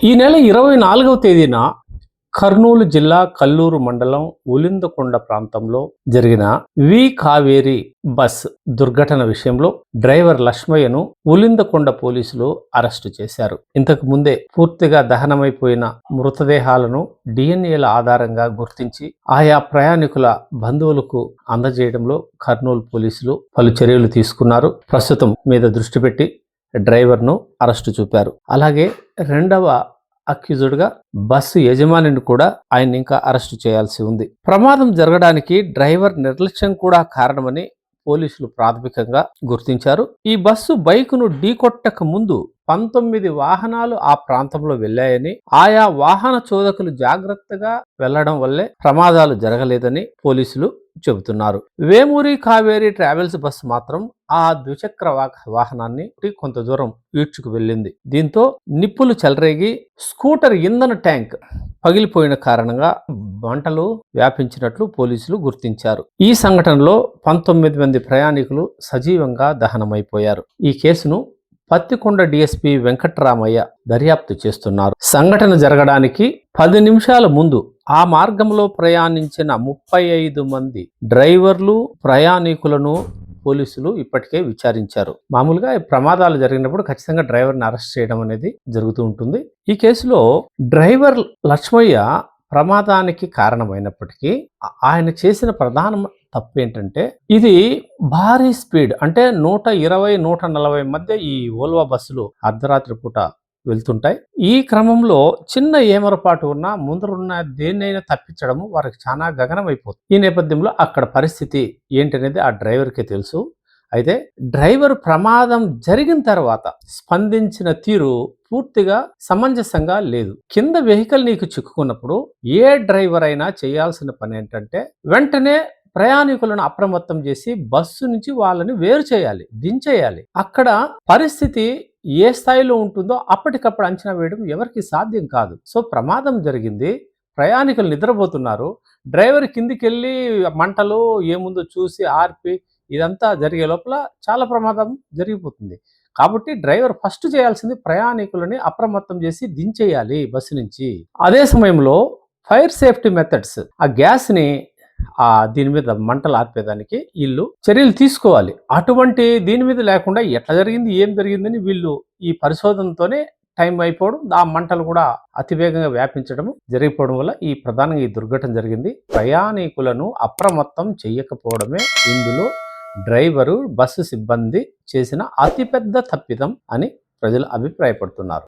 ఈ నెల ఇరవై నాలుగవ తేదీన కర్నూలు జిల్లా కల్లూరు మండలం ఉలిందకొండ ప్రాంతంలో జరిగిన వి కావేరి బస్ దుర్ఘటన విషయంలో డ్రైవర్ లక్ష్మయ్యను ఉలిందకొండ పోలీసులు అరెస్టు చేశారు. ఇంతకు ముందే పూర్తిగా దహనమైపోయిన మృతదేహాలను డిఎన్ఏల ఆధారంగా గుర్తించి ఆయా ప్రయాణికుల బంధువులకు అందజేయడంలో కర్నూలు పోలీసులు పలు చర్యలు తీసుకున్నారు. ప్రస్తుతం మీద దృష్టి పెట్టి డ్రైవర్ను అరెస్టు చూపారు. అలాగే రెండవ అక్యూజుడ్గా బస్సు యజమానిని కూడా ఆయన ఇంకా అరెస్టు చేయాల్సి ఉంది. ప్రమాదం జరగడానికి డ్రైవర్ నిర్లక్ష్యం కూడా కారణమని పోలీసులు ప్రాథమికంగా గుర్తించారు. ఈ బస్సు బైకును ఢీకొట్టక ముందు పంతొమ్మిది వాహనాలు ఆ ప్రాంతంలో వెళ్ళాయని ఆయా వాహన చోదకులు జాగ్రత్తగా వెళ్ళడం వల్లే ప్రమాదాలు జరగలేదని పోలీసులు చెబుతున్నారు. వేమూరి కావేరి ట్రావెల్స్ బస్సు మాత్రం ఆ ద్విచక్ర వాహనాన్ని కొంత దూరం ఈడ్చుకు వెళ్ళింది. దీంతో నిప్పులు చెలరేగి స్కూటర్ ఇంధన ట్యాంక్ పగిలిపోయిన కారణంగా మంటలు వ్యాపించినట్లు పోలీసులు గుర్తించారు. ఈ సంఘటనలో పంతొమ్మిది మంది ప్రయాణికులు సజీవంగా దహనమైపోయారు. ఈ కేసును పత్తికొండ డిఎస్పీ వెంకట్రామయ్య దర్యాప్తు చేస్తున్నారు. సంఘటన జరగడానికి పది నిమిషాల ముందు ఆ మార్గంలో ప్రయాణించిన ముప్పై ఐదు మంది డ్రైవర్లు ప్రయాణికులను పోలీసులు ఇప్పటికే విచారించారు. మామూలుగా ఈ ప్రమాదాలు జరిగినప్పుడు ఖచ్చితంగా డ్రైవర్ని అరెస్ట్ చేయడం అనేది జరుగుతూ ఉంటుంది. ఈ కేసులో డ్రైవర్ లక్ష్మయ్య ప్రమాదానికి కారణమైనప్పటికీ ఆయన చేసిన ప్రధాన తప్పు ఏంటంటే ఇది భారీ స్పీడ్ అంటే నూట ఇరవై నూట నలభై మధ్య ఈ ఓల్వా బస్సులు అర్ధరాత్రి పూట వెళ్తుంటాయి. ఈ క్రమంలో చిన్న ఏమరపాటు ఉన్న ముందరున్న దేన్నైనా తప్పించడము వారికి చాలా గగనం అయిపోతుంది ఈ నేపథ్యంలో అక్కడ పరిస్థితి ఏంటనేది ఆ డ్రైవర్కే తెలుసు. అయితే డ్రైవర్ ప్రమాదం జరిగిన తర్వాత స్పందించిన తీరు పూర్తిగా సమంజసంగా లేదు. కింద వెహికల్ నీకు చిక్కుకున్నప్పుడు ఏ డ్రైవర్ అయినా చేయాల్సిన పని ఏంటంటే వెంటనే ప్రయాణికులను అప్రమత్తం చేసి బస్సు నుంచి వాళ్ళని వేరు చేయాలి దించేయాలి. అక్కడ పరిస్థితి ఏ స్థాయిలో ఉంటుందో అప్పటికప్పుడు అంచనా వేయడం ఎవరికి సాధ్యం కాదు. సో ప్రమాదం జరిగింది. ప్రయాణికులు నిద్రపోతున్నారు. డ్రైవర్ కిందికి వెళ్ళి మంటలు ఏముందో చూసి ఆర్పి ఇదంతా జరిగే లోపల చాలా ప్రమాదం జరిగిపోతుంది. కాబట్టి డ్రైవర్ ఫస్ట్ చేయాల్సింది ప్రయాణికులని అప్రమత్తం చేసి దించేయాలి బస్సు నుంచి. అదే సమయంలో ఫైర్ సేఫ్టీ మెథడ్స్. ఆ గ్యాస్ని ఆ దీని మీద మంటలు ఆర్పేదానికి వీళ్ళు చర్యలు తీసుకోవాలి. అటువంటి దీని మీద లేకుండా ఎట్లా జరిగింది ఏం జరిగిందని వీళ్ళు ఈ పరిశోధనతోనే టైం అయిపోవడం ఆ మంటలు కూడా అతివేగంగా వ్యాపించడం జరిగిపోవడం వల్ల ఈ ప్రధానంగా ఈ దుర్ఘటన జరిగింది. ప్రయాణికులను అప్రమత్తం చేయకపోవడమే ఇందులో డ్రైవరు బస్సు సిబ్బంది చేసిన అతిపెద్ద తప్పిదం అని ప్రజలు అభిప్రాయపడుతున్నారు.